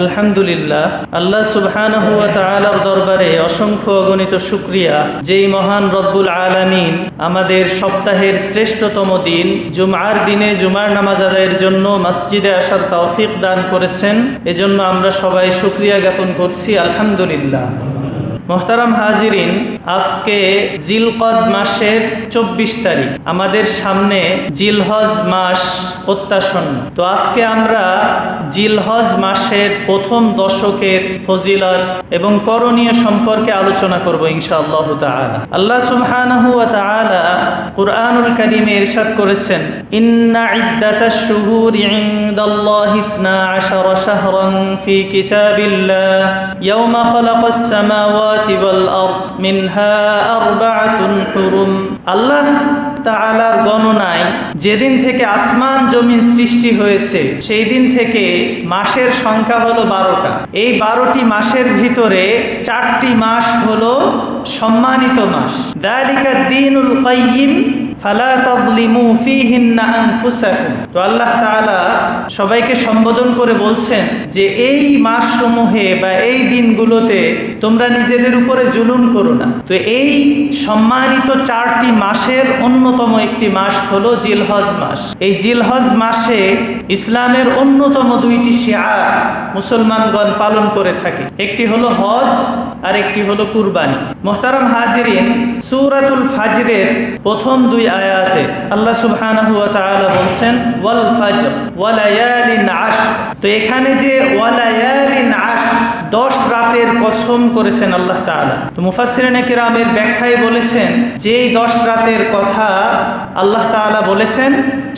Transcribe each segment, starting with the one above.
আলহামদুলিল্লাহ, আল্লাহ সুবহানাহু ওয়া তাআলার দরবারে অসংখ্য অগণিত শুকরিয়া। যেই মহান রব্বুল আলামিন আমাদের সপ্তাহের শ্রেষ্ঠতম দিন, জুমআর দিনে জুমার নামাজ আদায়ের জন্য মসজিদে আসার তৌফিক দান করেছেন, এজন্য আমরা সবাই শুকরিয়া জ্ঞাপন করছি, আলহামদুলিল্লাহ। মোহতারাম হাজিরিন আজকে জিলকদ মাসের চব্বিশ তারিখ। আমাদের সামনে জিলহজ মাস প্রত্যাসন্ন তো আজকে আমরা জিলহজ মাসের প্রথম দশকের ফজিলত এবং করণীয় সম্পর্কে আলোচনা করব ইনশাআল্লাহ তাআলা। আল্লাহ সুবহানাহু ওয়া তাআলা কুরআনুল কারীমে ইরশাদ করেছেন, ইন্না ইদ্দাতাশ শুহুরি ইনদাল্লাহি 12 শাহরান ফি কিতাবিল্লাহ ইয়াওমা খালাকাস সামাওয়াতি ওয়াল আরদ মিনহা আল্লাহ তাআলার গণনায় যেদিন থেকে আসমান জমিন সৃষ্টি হয়েছে সেই দিন থেকে মাসের সংখ্যা হলো বারোটা। এই বারোটি মাসের ভিতরে চারটি মাস হলো সম্মানিত মাস। দালিকা দিনুল কাইয়িম ফালা তাজলিমু ফিহিন্না আনফুসাকুম। তো আল্লাহ তাআলা সবাইকে সম্বোধন করে বলছেন যে এই মাসসমূহে বা এই দিনগুলোতে তোমরা নিজেদের উপরে জুলুম করো না। তো এই সম্মানিত চারটি মাসের অন্যতম একটি মাস হলো জিলহজ মাস। এই জিলহজ মাসে ইসলামের অন্যতম দুইটি শিয়ার মুসলমানগণ পালন করে থাকে। একটি হলো হজ আর একটি হলো কুরবানি। মোহতারাম হাজিরিন সূরাতুল ফাজরের প্রথম দুই আয়াতে আল্লাহ সুবহানাহু ওয়া তাআলা বলছেন, ওয়াল ফাজর ওয়া লায়ালিন আশ তো এখানে যে ওয়া লায়ালিন আশ দশ রাতের কসম করেছেন আল্লাহ তাআলা। তো মুফাসসিরিনে কিরামের ব্যাখ্যায় বলেছেন যে এই দশ রাতের কথা আল্লাহ তাআলা বলেছেন,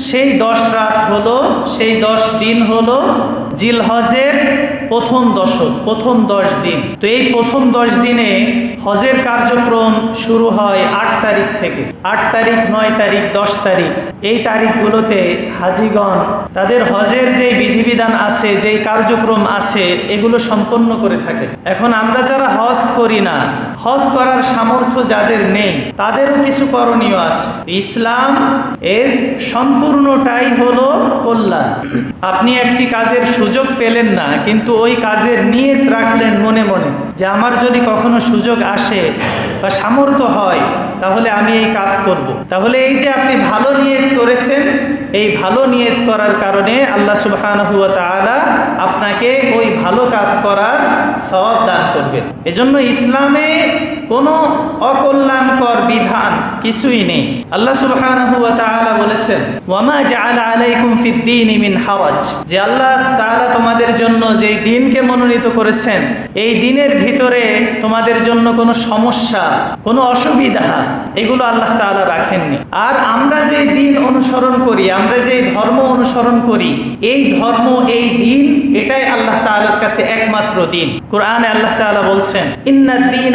সেই দশ রাত হলো, সেই দশ দিন হলো জিলহজের প্রথম দশক, প্রথম দশ দিন। তো এই প্রথম দশ দিনে হজের কার্যক্রম শুরু হয় আট তারিখ থেকে। আট তারিখ, নয় তারিখ, দশ তারিখ। এই তারিখগুলোতে হাজিগণ তাদের হজের যে বিধিবিধান আছে, যেই কার্যক্রম আছে, এগুলো সম্পন্ন করে থাকে। এখন আমরা যারা হজ করি না, হজ করার সামর্থ্য যাদের নেই, তাদেরও কিছু করণীয় আছে। ইসলাম এর সম্পূর্ণটাই হলো কল্যাণ। আপনি একটি কাজের সুযোগ পেলেন না, কিন্তু ওই কাজের নিয়ত রাখলেন মনে মনে যে আমার যদি কখনো সুযোগ আসে বা সামর্থ্য হয়, তাহলে আমি এই কাজ করব। তাহলে এই যে আপনি ভালো নিয়ত করেছেন, এই ভালো নিয়ত করার কারণে আল্লাহ সুবহানাহু ওয়া তাআলা আপনাকে ওই ভালো কাজ করার সওয়াব দান করবেন এজন্য ইসলামে কোনো অকল্যাণকর বিধান কিছুই নেই। আল্লাহ সুবহানাহু ওয়া তাআলা বলেছেন, ওয়ামা জাআলা আলাইকুম ফিদ্দীনি মিন হারাজ। যে আল্লাহ তাআলা তোমাদের জন্য যেই দিনকে মনোনীত করেছেন, এই দিনের ভিতরে তোমাদের জন্য কোনো সমস্যা, কোনো অসুবিধা, এগুলো আল্লাহ তাআলা রাখেননি। আর আমরা যেই দিন অনুসরণ করি, আমরা যেই ধর্ম অনুসরণ করি, এই ধর্ম, এই দিন, এটাই আল্লাহ তাআলার কাছে একমাত্র দিন। কোরআনে আল্লাহ তাআলা বলছেন, ইন্নাদ দীন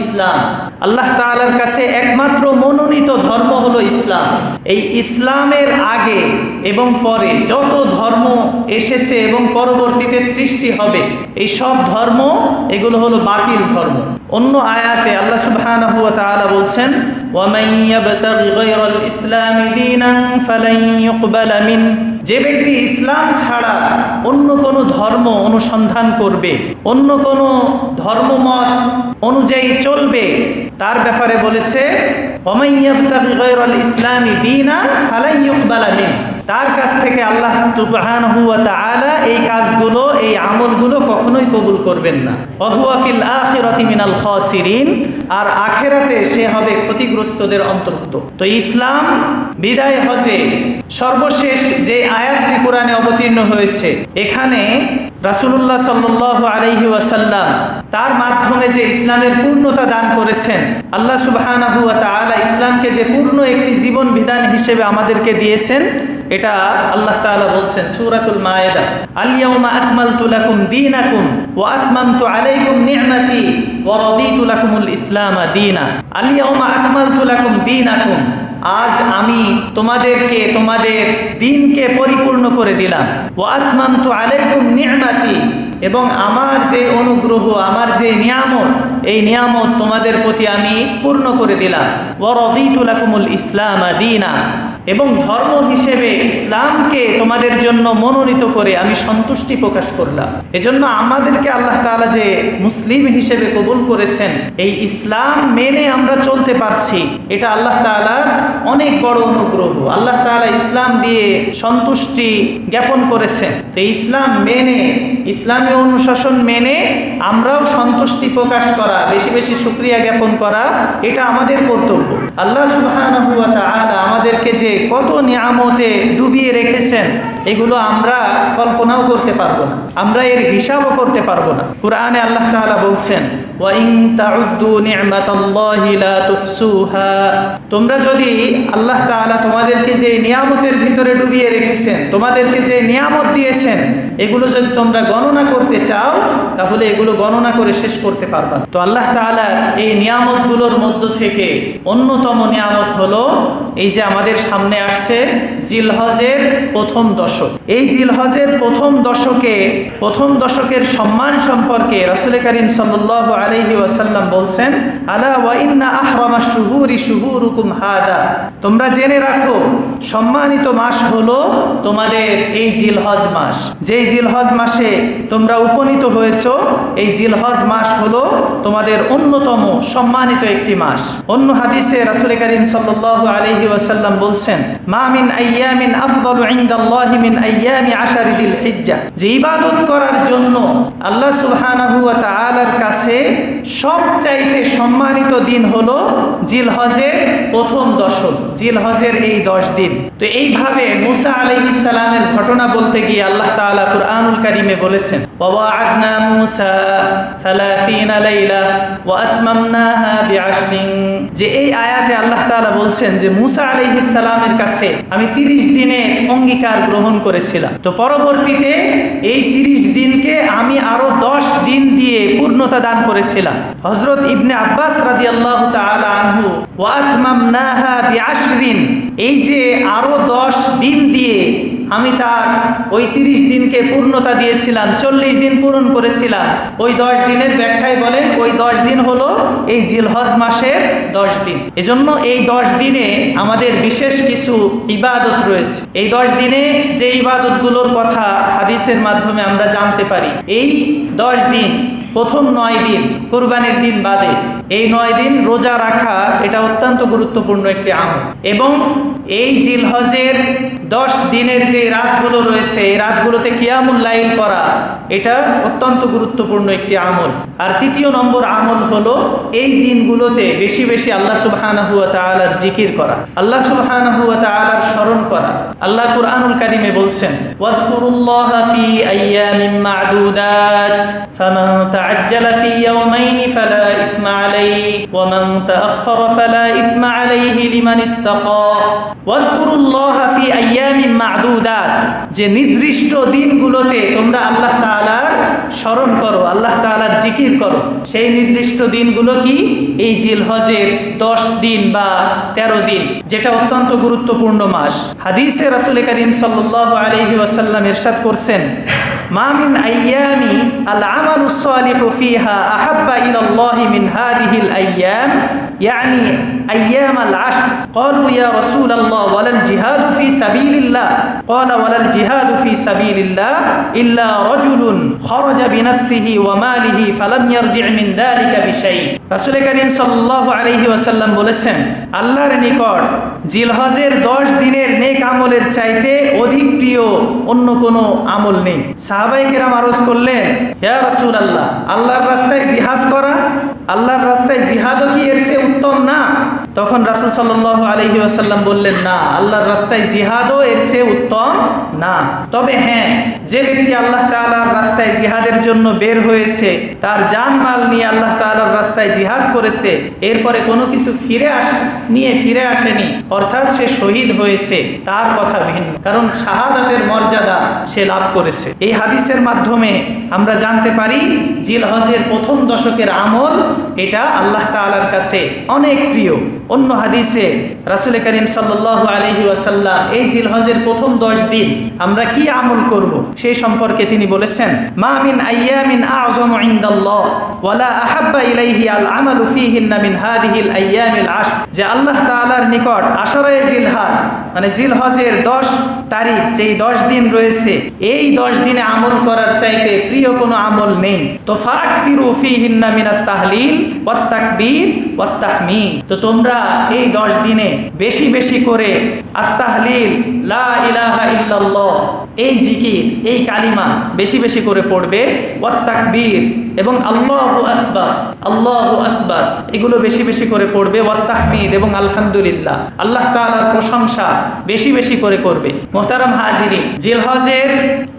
ইসলাম। আল্লাহ তালার কাছে একমাত্র মনোনীত ধর্ম হলো ইসলাম। এই ইসলামের আগে এবং পরে যত ধর্ম এসেছে এবং পরবর্তীতে সৃষ্টি হবে, এই সব ধর্ম এগুলো হলো বাতিল ধর্ম। অন্য আয়াতে আল্লাহ সুবাহ বলছেন ওয়ামান يبتغ غير ইসলামি دينا فلن يقبل যে ব্যক্তি ইসলাম ছাড়া অন্য কোনো ধর্ম অনুসন্ধান করবে, অন্য কোনো ধর্মমত অনুযায়ী চলবে, তার ব্যাপারে বলেছে ওমাইয়াবতাগি গায়রুল ইসলামি দীনা ফালাইয়ুকবালা মিন। তার কাছ থেকে আল্লাহ ওয়া তাআলা এই কাজগুলো, এই আমলগুলো কখনোই কবুল করবেন না। ওয়াহুয়া ফিল আখিরাতি মিনাল খাসিরিন, আর আখেরাতে সে হবে ক্ষতিগ্রস্তদের অন্তর্ভুক্ত। তো ইসলাম বিদায় হজে সর্বশেষ যে আয়াতটি কোরআনে অবতীর্ণ হয়েছে, এখানে রাসূলুল্লাহ সাল্লাল্লাহু আলাইহি ওয়াসাল্লাম তার মাধ্যমে যে ইসলামের পূর্ণতা দান করেছেন, আল্লাহ তাআলা ইসলামকে যে পূর্ণ একটি জীবন বিধান হিসেবে আমাদেরকে দিয়েছেন এটা আল্লাহ তাআলা বলছেন সূরাতুল মায়েদা। আল-ইয়াউমা আকমালতু লাকুম দীনাকুম ওয়া আতমামতু আলাইকুম নি'মাতি ওয়া রাদিতু লাকুমুল ইসলাম দীনা। আল-ইয়াউমা আকমালতু লাকুম দীনাকুম। আজ আমি তোমাদেরকে, তোমাদের দিনকে পরিপূর্ণ করে দিলাম। ওয়া আতমামতু আলাইকুম নি'মাতি এবং আমার যে অনুগ্রহ, আমার যে নিয়ামত, এই নিয়ামত তোমাদের প্রতি আমি পূর্ণ করে দিলাম। ওয়া রাদিতু লাকুমুল ইসলাম দীনা। এবং ধর্ম হিসেবে ইসলামকে তোমাদের জন্য মনোনীত করে আমি সন্তুষ্টি প্রকাশ করলাম। এজন্য আমাদেরকে আল্লাহ তাআলা যে মুসলিম হিসেবে কবুল করেছেন, এই ইসলাম মেনে আমরা চলতে পারছি, এটা আল্লাহ তাআলার অনেক বড় অনুগ্রহ। আল্লাহ তাআলা ইসলাম দিয়ে সন্তুষ্টি জ্ঞাপন করেছেন। তো ইসলাম মেনে, ইসলামী অনুশাসন মেনে আমরাও সন্তুষ্টি প্রকাশ করা, বেশি বেশি সুক্রিয়া জ্ঞাপন করা, এটা আমাদের কর্তব্য। আল্লাহ তাআলা আমাদেরকে যে কত নিয়ামতে ডুবিয়ে রেখেছেন, এগুলো আমরা কল্পনাও করতে পারব না। আমরা এর হিসাবও করতে পারব না। কোরআনে আল্লাহ তাআলা বলছেন তোমরা যদি আল্লাহ তাআলা তোমাদেরকে যে নিয়ামতের ভিতরে ডুবিয়ে রেখেছেন, তোমাদেরকে যে নিয়ামত দিয়েছেন, এগুলো যদি তোমরা গণনা করতে চাও, তাহলে এগুলো গণনা করে শেষ করতে পারবা তো আল্লাহ তাআলা এই নিয়ামতগুলোর মধ্য থেকে অন্যতম নিয়ামত হলো, এই যে আমাদের সামনে আসছে জিলহজের প্রথম দশক। এই জিলহজের প্রথম দশকে, প্রথম দশকের সম্মান সম্পর্কে রাসূল করিম সাল্লাল্লাহু আলাইহি ওয়াসাল্লাম বলছেন, আলা ওয়া ইন্না আহরামা শুহুরি শুহুরুকুম হাদা। তোমরা জেনে রাখো, সম্মানিত মাস হলো তোমাদের এই জিলহজ মাস। যেই জিলহজ মাসে তোমরা উপনীত হয়েছো, এই জিলহজ মাস হলো তোমাদের অন্যতম সম্মানিত একটি মাস। অন্য হাদিসে রাসূল করিম সাল্লাল্লাহু আলাইহি ওয়াসাল্লাম বলছেন আফদালু মিন আইয়ামি আশারি দিল হিজ্জা যে ইবাদত করার জন্য আল্লাহ সুবহানাহু ওয়া তাআলার কাছে সবচাইতে সম্মানিত দিন হলো জিলহজের প্রথম দশক, জিলহজের এই দশ দিন। তো এইভাবে মুসা আলাইহিস সালামের ঘটনা বলতে গিয়ে আল্লাহ তাআলা কুরআনুল কারীমে বলেছেন ওয়া'আদনা মুসা 30 লাইলা ওয়া আতমামনাহা বি'আশরিন যে এই আয়াতে আল্লাহ তাআলা বলছেন যে মুসা আলাইহিস সালামের কাছে আমি 30 দিনের অঙ্গীকার গ্রহণ করেছিলাম। তো পরবর্তীতে এই 30 দিনকে আমি আরও 10 দিন দিয়ে পূর্ণতা দান করেছিলাম। হজরত ইবনে আব্বাস রাদিয়াল্লাহু তাআলা আনহু এই যে আরও 10 দিন দিয়ে আমি তার ওই তিরিশ দিনকে পূর্ণতা দিয়েছিলাম, চল্লিশ দিন পূরণ করেছিলাম। ওই দশ দিনের ব্যাখ্যায় বলেন, ওই দশ দিন হলো এই জিলহজ মাসের দশ দিন। এজন্য এই দশ দিনে আমাদের বিশেষ কিছু ইবাদত রয়েছে। এই দশ দিনে যে ইবাদতগুলোর কথা হাদিসের মাধ্যমে আমরা জানতে পারি, এই দশ দিন, প্রথম নয় দিন কোরবানির দিন বাদে, এই নয় দিন রোজা রাখা এটা অত্যন্ত গুরুত্বপূর্ণ একটি আমল। এবং এই জিলহজের দশ দিনের যে রাতগুলো রয়েছে, এই রাতগুলোতে কিয়ামুল লাইন করা, এটা অত্যন্ত গুরুত্বপূর্ণ একটি আমল। আর তৃতীয় নম্বর আমল হলো এই দিনগুলোতে বেশি বেশি আল্লাহ সুবহানাহু তালার জিকির করা, আল্লাহ সুবহানাহু তালার স্মরণ করা। আল্লাহ কুরআনুল কারীমে বলছেন ওয়াযকুরুল্লাহা ফি আইয়ামিন মা'দুদাত, ফামান তা'আজ্জালা ফি ইয়াওমাইন ফালা ইথমা আলাইহি, ওয়া মান তাআখারা ফালা ইথমা আলাইহি লিমান ইত্তাকা। ওয়াযকুরুল্লাহা ফি আইয়ামিন মা'দুদাত, যে নির্দিষ্ট দিনগুলোতে তোমরা আল্লাহ তাআলার স্মরণ করো, আল্লাহ তাআলার জিকির করো, সেই নির্দিষ্ট দিনগুলো কি? এই জিলহজের দশ দিন বা তেরো দিন, যেটা অত্যন্ত গুরুত্বপূর্ণ মাস। হাদিসে রাসূল করিম সাল্লাহ আলহি ওয়াসাল্লাম ইরশাদ করছেন, মা মিন আইয়ামি আল আমালু সালিহু ফিহা আহাব্বা ইলাল্লাহি মিন হাদিহিল আইয়াম? يعني أيام العشر قالوا يا رسول الله ولا الجهاد في سبيل الله قال ولا الجهاد في سبيل الله إلا رجل خرج بنفسه وماله فلم يرجع من ذلك بشيء রাসূল করিম সাল্লাল্লাহু আলাইহি ওয়াসাল্লাম বলেছেন আল্লাহর নিকট জিলহজের 10 দিনের নেক আমলের চাইতে অধিক প্রিয় অন্য কোনো আমল নেই সাহাবায়ে কেরাম আরজ করলেন ইয়া রাসূলুল্লাহ আল্লাহর রাস্তায় জিহাদ করা আল্লাহর রাস্তায় জিহাদও কি এর চেয়ে উত্তম না? তখন রাসূল সাল্লাল্লাহু আলাইহি আসাল্লাম বললেন, না, আল্লাহর রাস্তায় জিহাদও এর চেয়ে উত্তম না। তবে হ্যাঁ যে ব্যক্তি আল্লাহ তাআলার রাস্তায় জিহাদের জন্য বের হয়েছে, তার জান মাল নিয়ে আল্লাহ তাআলার রাস্তায় জিহাদ করেছে, এরপরে কোনো কিছু ফিরে আসে, নিয়ে ফিরে আসেনি, অর্থাৎ সে শহীদ হয়েছে, তার কথা ভিন্ন। কারণ শাহাদাতের মর্যাদা সে লাভ করেছে। এই হাদিসের মাধ্যমে আমরা জানতে পারি জিল হজের প্রথম দশকের আমল এটা আল্লাহ তাআলার কাছে অনেক প্রিয়। অন্য হাদিসে রাসুল করিম ওয়াসাল্লাম এই জিলহজের প্রথম দশ দিন আমরা কি আমল করব? সেই সম্পর্কে তিনি বলেছেন, মা মিন আইয়ামিন আযমু ইনদাল্লাহ, ওয়ালা আহাব্বা ইলাইহি আল আমালু ফীহিন্না মিন হাদিহিল আইয়ামিল আশর। যে আল্লাহ তাআলার নিকট আশরায়ে জিলহজ মানে জিল হজের দশ তারিখ, যেই দশ দিন রয়েছে, এই দশ দিনে আমল করার চাইতে প্রিয় কোনো আমল নেই। তো ফাকফিরু ফিহিন্না মিনাত তাহলিল ওয়াত তাকবীর তো তোমরা এই দশ দিনে বেশি বেশি করে আত্মাহলিল লা ইলাহা ইল্লাল্লাহ, এই জিকির, এই কালিমা বেশি বেশি করে পড়বে, ওয়াত তাকবীর এবং আল্লাহু আকবার আল্লাহু আকবার, এগুলো বেশি বেশি করে পড়বে, ওয়াত তাহমিদ এবং আলহামদুলিল্লাহ। আল্লাহ তাআলার প্রশংসা বেশি বেশি করে করবে। মোহতারাম হাজিরি জিলহজের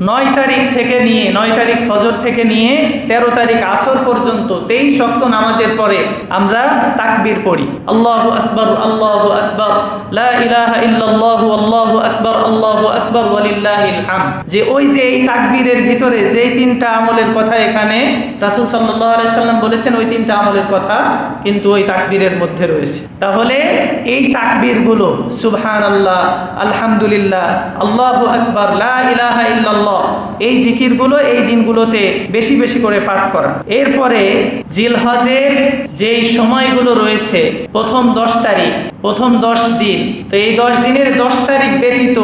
নয় তারিখ থেকে নিয়ে, নয় তারিখ ফজর থেকে নিয়ে, তেরো তারিখ আসর পর্যন্ত, তেইশ শক্ত নামাজের পরে আমরা তাকবির পড়ি। আল্লাহ আকবর আল্লাহ আকবর আকবার, আল্লাহু আকবার হামদ। যে ওই যে এই তাকবীরের ভিতরে যেই তিনটা আমলের কথা এখানে রাসূল আলাইহি সাল্লাম বলেছেন, ওই তিনটা আমলের কথা কিন্তু ওই তাকবীরের মধ্যে রয়েছে। তাহলে এই তাকবীরগুলো গুলো আলহামদুলিল্লাহ, আল্লাহ আলহামদুলিল্লাহ লা ইলাহা ইল্লাল্লাহ, এই জিকিরগুলো এই দিনগুলোতে বেশি বেশি করে পাঠ করা। এরপরে জিলহজের যেই সময়গুলো রয়েছে, প্রথম দশ তারিখ প্রথম দশ দিন। তো এই দশ দিনের দশ তারিখ ব্যতীত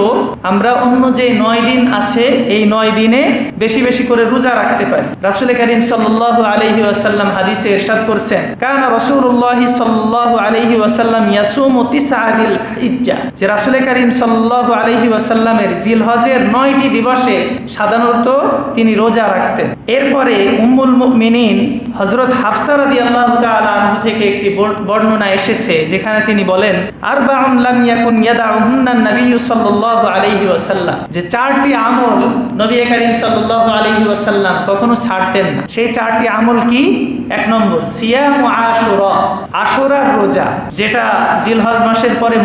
আমরা অন্য যে নয় দিন আছে, এই নয় দিনে বেশি বেশি করে রোজা রাখতে পারি। রাসুল করিম সাল্লাহ আলহি ওয়াসাল্লাম হাদিসে এরশাদ করছেন কারণ রসুল্লাহ সাল্লাহ আলহি ওয়াসাল্লাম ইয়াসুম তিসাদিল ইজ্জা যে রাসুল করিম সাল্লাহ আলহি ওয়াসাল্লামের জিলহজের নয়টি দিবসে সাধারণত তিনি রোজা রাখতেন। এরপরে উম্মুল মুমিনিন হজরত হাফসা রাদি আল্লাহ আনহু থেকে একটি বর্ণনা এসেছে, যেখানে তিনি বলেন আর লাম ইয়াকুন ইয়াদাউহুন্না নবী ওয়াসাল্লাম। যে চারটি আমল নবী ওয়াসাল্লাম কখনো ছাড়তেন না। সেই চারটি আমল কি? এক নম্বর, সিয়াম আশুরা, আশুরার রোজা, যেটা জিলহজ মাসের পরে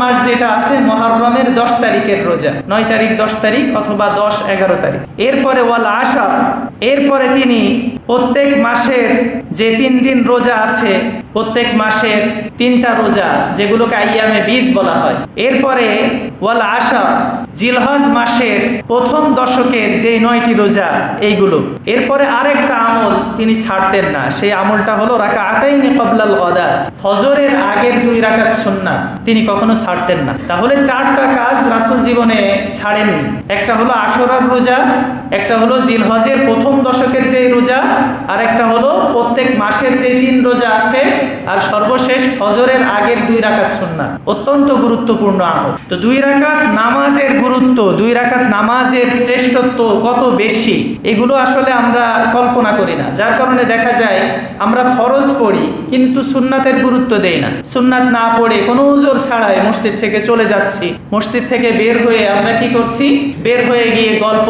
মাস যেটা আছে, মুহররমের দশ তারিখের রোজা। নয় তারিখ দশ তারিখ অথবা দশ এগারো তারিখ। এরপরে ওয়াল আশা এরপরে তিনি প্রত্যেক মাসের যে তিন দিন রোজা আছে প্রত্যেক মাসের তিনটা রোজা, যেগুলোকে আইয়ামে বিদ বলা হয়। এরপরে ওয়াল আশা জিলহজ মাসের প্রথম দশকের যে নয়টি রোজা, এইগুলো। এরপরে আরেকটা আমল তিনি ছাড়তেন না। সেই আমলটা হলো রাকা আতাইনি কবলাল গদা, ফজরের আগের দুই রাকাত সুন্নাত তিনি কখনো ছাড়তেন না। তাহলে চারটা কাজ রাসুল জীবনে ছাড়েননি। একটা হলো আশরার রোজা, একটা হলো জিলহজের প্রথম দশকের যে রোজা, আর একটা হলো প্রত্যেক মাসের যে তিন রোজা আছে আর সর্বশেষ ফজরের আগের দুই রাকাত সুন্নাত অত্যন্ত গুরুত্বপূর্ণ আমল। তো দুই রাকাত নামাজের গুরুত্ব, দুই রাকাত নামাজের শ্রেষ্ঠত্ব কত বেশি, এগুলো আসলে আমরা কল্পনা করি না। যার কারণে দেখা যায়, আমরা ফরজ পড়ি, কিন্তু সুন্নাতের গুরুত্ব দেই না। সুন্নাত না পড়ে কোনো উজোর ছাড়াই মসজিদ থেকে চলে যাচ্ছি। মসজিদ থেকে বের হয়ে আমরা কি করছি? বের হয়ে গিয়ে গল্প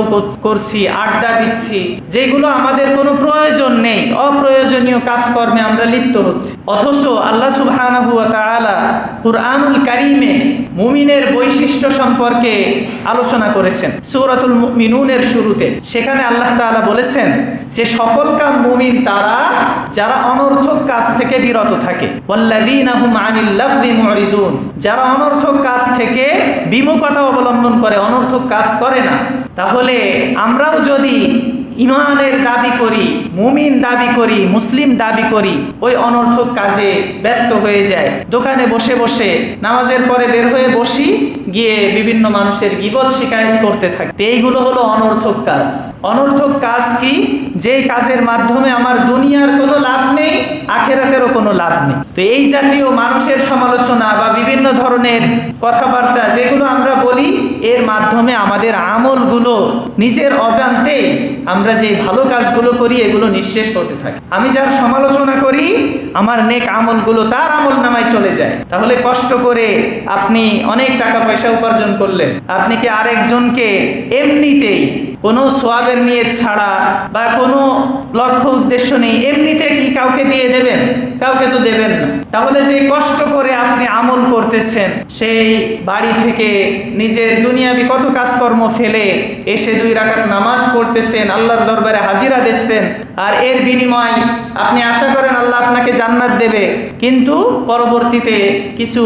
করছি, আড্ডা দিচ্ছি। যেগুলো আমাদের কোনো প্রয়োজন নেই, অপ্রয়োজনীয় কাজকর্মে আমরা লিপ্ত হচ্ছি। অথচ আল্লাহ সুবহানাহু ওয়া তাআলা কুরআনুল কারীমে মুমিনের বৈশিষ্ট্য সম্পর্কে আলোচনা করেছেন। সূরাতুল মুমিনুনের শুরুতে। সেখানে আল্লাহ তাআলা বলেছেন যে সফলকাম মুমিন তারা, যারা অনর্থক কাজ থেকে বিরত থাকে। যারা অনর্থক কাজ থেকে বিমুখতা অবলম্বন করে, অনর্থক কাজ করে না। তাহলে আমরাও যদি ইমানের দাবি করি, মুমিন দাবি করি, মুসলিম দাবি করি, ওই অনর্থক কাজে ব্যস্ত হয়ে যায়। দোকানে বসে বসে, নামাজের পরে বের হয়ে বসি গিয়ে বিভিন্ন মানুষের গিবত শিকায়ত করতে থাকে। এইগুলো হলো অনর্থক কাজ। অনর্থক কাজ কি? যেই কাজের মাধ্যমে আমার দুনিয়ার কোনো লাভ নেই, আখেরাতেরও কোনো লাভ নেই। তো এই জাতীয় মানুষের সমালোচনা বা বিভিন্ন ধরনের কথাবার্তা যেগুলো আমরা বলি, এর মাধ্যমে আমাদের আমলগুলো নিজের অজান্তে আমরা যে ভালো কাজগুলো করি, এগুলো নিঃশেষ হতে থাকে। আমি যার সমালোচনা করি, আমার নেক আমলগুলো তার আমল নামায় চলে যায়। তাহলে কষ্ট করে আপনি অনেক টাকা পয়সা উপার্জন করলেন। আপনি কি আরেকজনকে এমনিতেই কোনো সোয়াবের নিয়ে ছাড়া বা কোনো লক্ষ্য উদ্দেশ্য নেই, এমনিতে কি কাউকে দিয়ে দেবেন? কাউকে তো দেবেন না। তাহলে যে কষ্ট করে আপনি আমল করতেছেন, সেই বাড়ি থেকে নিজের দুনিয়াবি কত কাজকর্ম ফেলে এসে দুই রাকাত নামাজ পড়তেছেন, আল্লাহর দরবারে হাজিরা দিচ্ছেন, আর এর বিনিময় আপনি আশা করেন আল্লাহ আপনাকে জান্নাত দেবে। কিন্তু পরবর্তীতে কিছু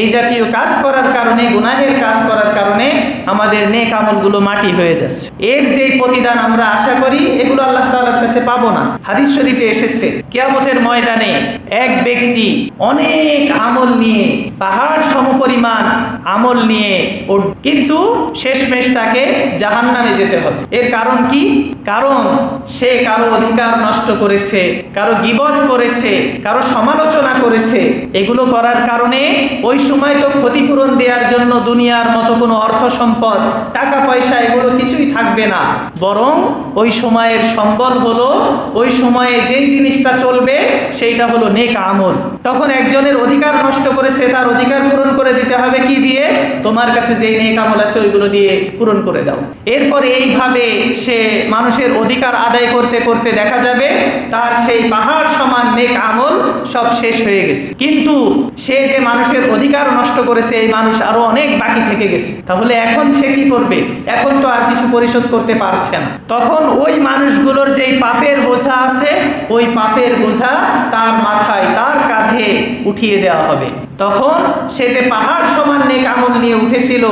এই জাতীয় কাজ করার কারণে, গুনাহের কাজ করার কারণে আমাদের নেক আমলগুলো মাটি হয়ে যাচ্ছে। এর যে প্রতিদান আমরা আশা করি, এগুলো আল্লাহ তাআলার কাছে পাবো না। হাদিস শরীফে এসেছে, কিয়ামতের ময়দানে এক ব্যক্তি অনেক আমল নিয়ে, পাহাড় সমপরিমাণ আমল নিয়ে কিন্তু শেষমেশ তাকে জাহান নামে যেতে হবে। এর কারণ কি? কারণ সে কারও অধিকার নষ্ট করেছে, কারও গিবত করেছে, কারও সমালোচনা করেছে। এগুলো করার কারণে ওই সময় তো ক্ষতিপূরণ দেওয়ার জন্য দুনিয়ার মতো কোনো অর্থ সম্পদ টাকা পয়সা এগুলো কিছুই থাকবে না। বরং ওই সময়ের সম্বল হলো, ওই সময়ে যেই জিনিসটা চলবে, সেইটা হলো নেক আমল। তখন একজনের অধিকার নষ্ট করেছে, তার অধিকার পূরণ করে দিতে হবে কি দিয়ে? তোমার কাছে যেই নেক আমল আছে, ওইগুলো দিয়ে পূরণ করে দাও। এরপরে এইভাবে সে মানুষের অধিকার আদায় করতে করতে দেখা যাবে, তার সেই পাহাড় সমান নেক আমল সব শেষ হয়ে গেছে। কিন্তু সে যে মানুষের অধিকার নষ্ট করেছে, এই মানুষ আরও অনেক বাকি থেকে গেছে। তাহলে এখন সে কি করবে? এখন তো আর কিছু পরিশোধ করতে পারছে না তখন ওই মানুষগুলোর যেই পাপের বোঝা আছে, ওই পাপের বোঝা তার মাথায়, তার কাঁধে উঠিয়ে দেওয়া হবে। তখন সে যে পাহাড় সমান নেক আমল নিয়ে উঠেছিল,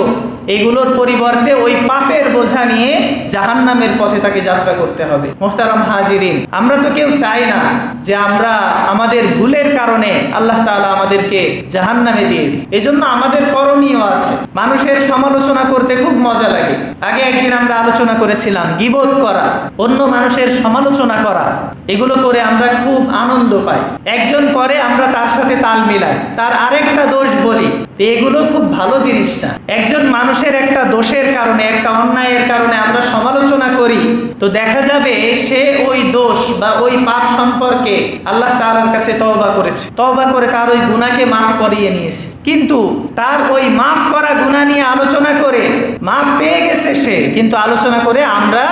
এগুলোর পরিবর্তে ওই পাপের বোঝা নিয়ে জাহান্নামের পথে তাকে যাত্রা করতে হবে। মোহতারাম হাজিরিন, আমরা তো কেউ চাই না যে আমরা আমাদের ভুলের কারণে আল্লাহ তাআলা আমাদেরকে জাহান্নামে দিয়ে দিই এজন্য আমাদের করণীয় আছে। মানুষের সমালোচনা করতে খুব মজা লাগে। আগে একদিন আমরা আলোচনা করেছিলাম গিবোধ করা, অন্য মানুষের সমালোচনা করা, এগুলো করে আমরা খুব আনন্দ পাই। একজন করে, আমরা তার সাথে তাল মিলাই। তার আরেকটা দোষ বলি। এগুলো খুব ভালো জিনিস না। একজন মানুষের একটা দোষের কারণে, একটা অন্যায়ের কারণে আমরা সমালোচনা করি, তো দেখা যাবে সে ওই দোষ বা ওই পাপ সম্পর্কে আল্লাহ তাআলার কাছে তওবা করেছে। তওবা করে তার ওই গুনাহকে মাফ করিয়ে নিয়েছে। কিন্তু তার ওই মাফ করা গুনাহ নিয়ে আলোচনা করে মাফ পেয়ে গেছে সে, কিন্তু আলোচনা করে আমরা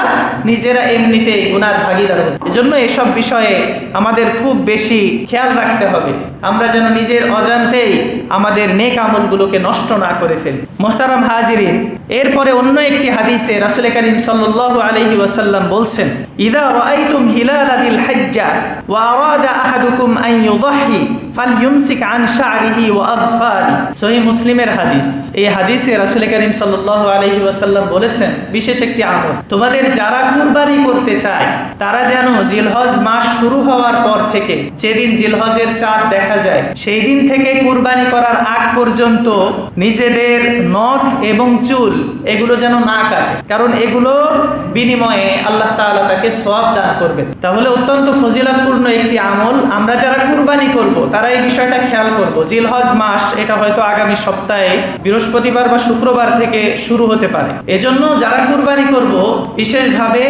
নিজেরা এমনিতেই গুনার ভাগিদার হই এজন্য এসব বিষয়ে আমাদের খুব বেশি খেয়াল রাখতে হবে। আমরা যেন নিজের অজান্তেই আমাদের নেক আমলগুলোকে নষ্ট না করে ফেলি। মোহতারাম হাজিরিন, এরপরে অন্য একটি হাদিসে রাসুল করিম সাল্লাল্লাহু আলহি ওয়াসাল্লাম বলছেন, ইদা রাইতুম হিলাল আদিল হাজ্জা ওয়া আরাদা আহাদুকুম আন ফালইউমসিক আন শা'রিহি ওয়া আযফারি সহিহ মুসলিমের হাদিস। এই হাদিসে রাসূল করিম সাল্লাল্লাহু আলাইহি ওয়াসাল্লাম বলেছেন, বিশেষ একটি আমল, তোমাদের যারা কুরবানি করতে চায়, তারা যেন জিলহজ মাস শুরু হওয়ার পর থেকে, যেদিন জিলহজের চাঁদ দেখা যায় সেই দিন থেকে কুরবানি করার আগ পর্যন্ত নিজেদের নখ এবং চুল এগুলো যেন না কাটে। কারণ এগুলো বিনিময়ে আল্লাহ তাআলা তাকে সওয়াব দান করবেন। তাহলে অত্যন্ত ফজিলতপূর্ণ একটি আমল, আমরা যারা কুরবানি করব, তারা এই বিষয়টা খেয়াল করব। জিলহজ মাস এটা হয়তো আগামী সপ্তাহে বৃহস্পতিবার বা শুক্রবার থেকে শুরু হতে পারে। এজন্য যারা কুরবানি করব, বিশেষভাবে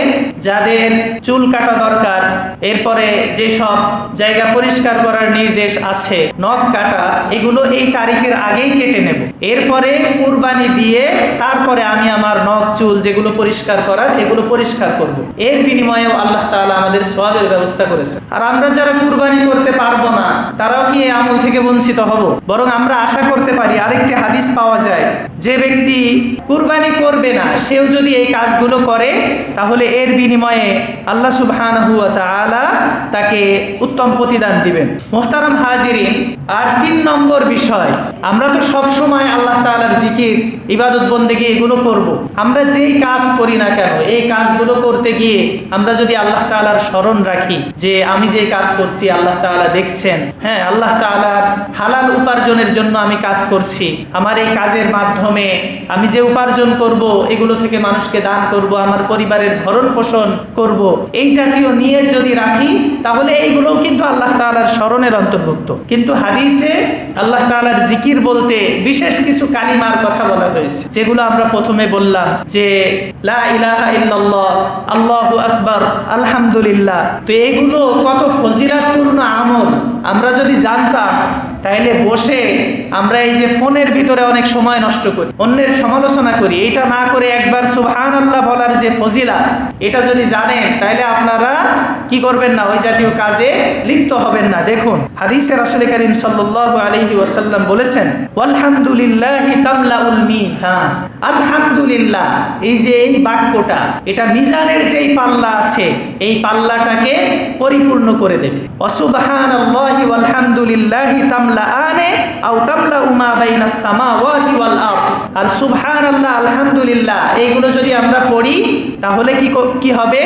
যাদের চুল কাটা দরকার, এরপরে যেসব জায়গা পরিষ্কার করার নির্দেশ আছে, নখ কাটা, এগুলো এই তারিখের আগেই কেটে নেব। এরপরে কুরবানি দিয়ে তারপরে আমি আমার নখ, চুল যেগুলো পরিষ্কার করার, এগুলো পরিষ্কার করব। এর বিনিময়েও আল্লাহ তাআলা আমাদের সওয়াবের ব্যবস্থা করেছে আর আমরা যারা কুরবানি করতে পারব না, তারাও কি এই আমল থেকে বঞ্চিত হব বরং আমরা আশা করতে পারি আরেকটি হাদিস পাওয়া যায়, যে ব্যক্তি কুরবানি করবে না, সেও যদি এই কাজগুলো করে, তাহলে এর বিনিময়ে আল্লাহ সুবহানাহু ওয়া তাআলা তাকে উত্তম প্রতিদান দিবেন মোহতারাম হাজিরিন, আর তিন নম্বর বিষয়, আমরা তো সব সময় আল্লাহ তাআলার জিকির, ইবাদত বন্দেগী এগুলো করব। আমরা যেই কাজ করি না কেন, এই কাজগুলো করতে গিয়ে আমরা যদি আল্লাহ তাআলার স্মরণ রাখি, যে আমি যে কাজ করছি, আল্লাহ তাআলা দেখছেন হ্যাঁ আল্লাহ তাআলার হালাল উপার্জনের জন্য আমি কাজ করছি। আমার এই কাজের মাধ্যমে আমি যে উপার্জন করব, এগুলো থেকে মানুষকে দান করব, আমার পরিবারের ভরণ পোষণ করব। এই জাতীয় নিয়ে যদি রাখি, তাহলে এইগুলোও কিন্তু আল্লাহ তাআলার স্মরণের অন্তর্ভুক্ত। কিন্তু হাদিসে আল্লাহ তাআলার জিকির বলতে বিশেষ কিছু কালিমার কথা বলা হয়েছে, যেগুলো আমরা প্রথমে বললাম যে, লা আকবার, আলহামদুলিল্লাহ। তো এগুলো কত ফজিলাতপূর্ণ আমল। আমরা যদি জানতাম তাইলে বসে আমরা এই যে ফোনের ভিতরে অনেক সময় নষ্ট করি, অন্যের সমালোচনা করি এটা না করে একবার সুবহান আল্লাহ বলার যে ফজিলা, এটা যদি জানেন, তাইলে আপনারা কি করবেন না, ওই জাতীয় কাজে লিপ্ত হবেন না। দেখুন, হাদিসে রাসূল করিম সাল্লাল্লাহু আলাইহি ওয়াসাল্লাম বলেছেন আলহামদুলিল্লাহি আলহামদুলিল্লাহ, এই যে এই বাক্যটা, এটা মিজানের যেই পাল্লা আছে, এই পাল্লাটাকে পরিপূর্ণ করে দেবে। অসুবহানাল্লাহি ওয়ালহামদুলিল্লাহি তামলা তামলাআনে আও উমা মা বাইনাস সামাওয়াতি ওয়াল সুবহানাল্লাহ, আলহামদুলিল্লাহ এইগুলো যদি আমরা পড়ি, তাহলে কি কি হবে?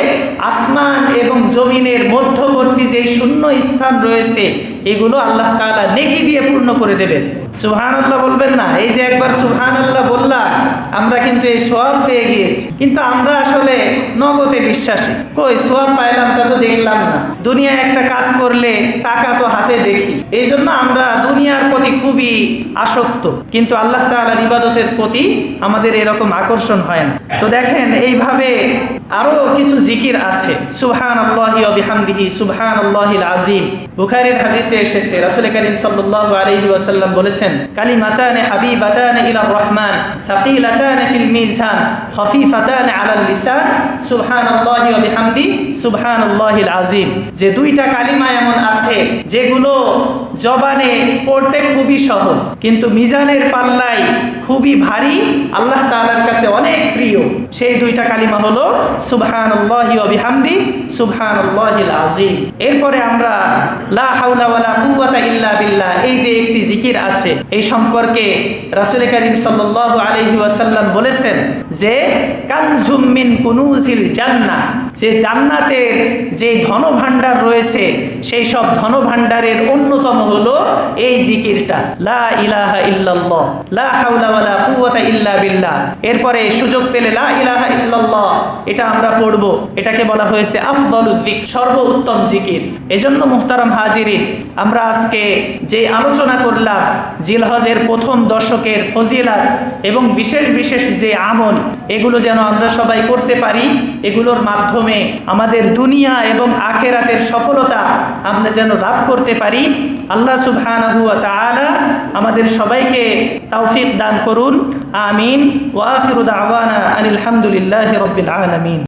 আসমান এবং জমিনের মধ্যবর্তী যে শূন্য স্থান রয়েছে এগুলো আল্লাহ তাআলা নেকি দিয়ে পূর্ণ করে দেবেন। সুবহানাল্লাহ বলবেন না, এই যে একবার সুবহানাল্লাহ বললাম, আমরা কিন্তু এই সোয়াব পেয়ে গিয়েছি। কিন্তু আমরা আসলে নগদে বিশ্বাসী। কই সোয়াব পাইলাম তা তো দেখলাম না। দুনিয়ায় একটা কাজ করলে টাকা তো হাতে দেখি। এই জন্য আমরা দুনিয়ার প্রতি খুবই আসক্ত। কিন্তু আল্লাহ তাআলার ইবাদতের প্রতি আমাদের এরকম আকর্ষণ হয় না। তো দেখেন, এইভাবে আরও কিছু জিকির আছে। সুবহান আল্লাহি বিহামদিহি সুবহান আল্লাহিল আজিম বুখারীর হাদিসে এসেছে, রাসূল করিম সাল্লাল্লাহু আলাইহি ওয়াসাল্লাম বলেছেন, কালিমাতানে হাবিবাতানে ইলার রহমান থাকিলাতানে ফিল মিজান, খফিফাতানে আলাল লিসান, সুবহানাল্লাহি ওয়া বিহামদি, সুবহানাল্লাহিল আজিম যে দুইটা কালিমা এমন আছে, যেগুলো জবানে পড়তে খুবই সহজ, কিন্তু মিজানের পাল্লায় খুবই ভারী আল্লাহ তাআলার কাছে অনেক প্রিয়। সেই দুইটা কালিমা হলো সুবহানাল্লাহি ওয়া বিহামদি, সুবহানাল্লাহিল আজিম এরপরে আমরা লা হাওলা ওয়ালা কুওয়াতা ইল্লা বিল্লাহ, এই যে একটি জিকির আছে, এই সম্পর্কে রাসূল করিম সাল্লাল্লাহু আলাইহি ওয়াসাল্লাম বলেছেন যে, কানজুম মিন কুনুজিল জান্নাহ যে জান্নাতের যে ধনভাণ্ডার রয়েছে, সেই সব ধনভাণ্ডারের অন্যতম হলো এই জিকিরটা। লা ইলাহা ইল্লাল্লাহ। লা হাওলা ওয়ালা কুওয়াতা ইল্লা বিল্লাহ। এরপরে সুযোগ পেলে লা ইলাহা ইল্লাল্লাহ। এটা আমরা পড়ব। এটাকে বলা হয়েছে আফদলুদ দিক সর্বোত্তম জিকির। এজন্য মুহতারাম হাজিরিন, আমরা আজকে যে আলোচনা করলাম, জিলহজের প্রথম দশকের ফজিলাত এবং বিশেষ বিশেষ যে আমল, এগুলো যেন আমরা সবাই করতে পারি, এগুলোর মাধ্যমে আমাদের দুনিয়া এবং আখেরাতের সফলতা আমরা যেন লাভ করতে পারি। আল্লাহ সুবহানাহু ওয়া তাআলা আমাদের সবাইকে তৌফিক দান করুন। আমিন। ওয়া আখিরু দাওয়ানা আনিল হামদুলিল্লাহি রাব্বিল আলামিন।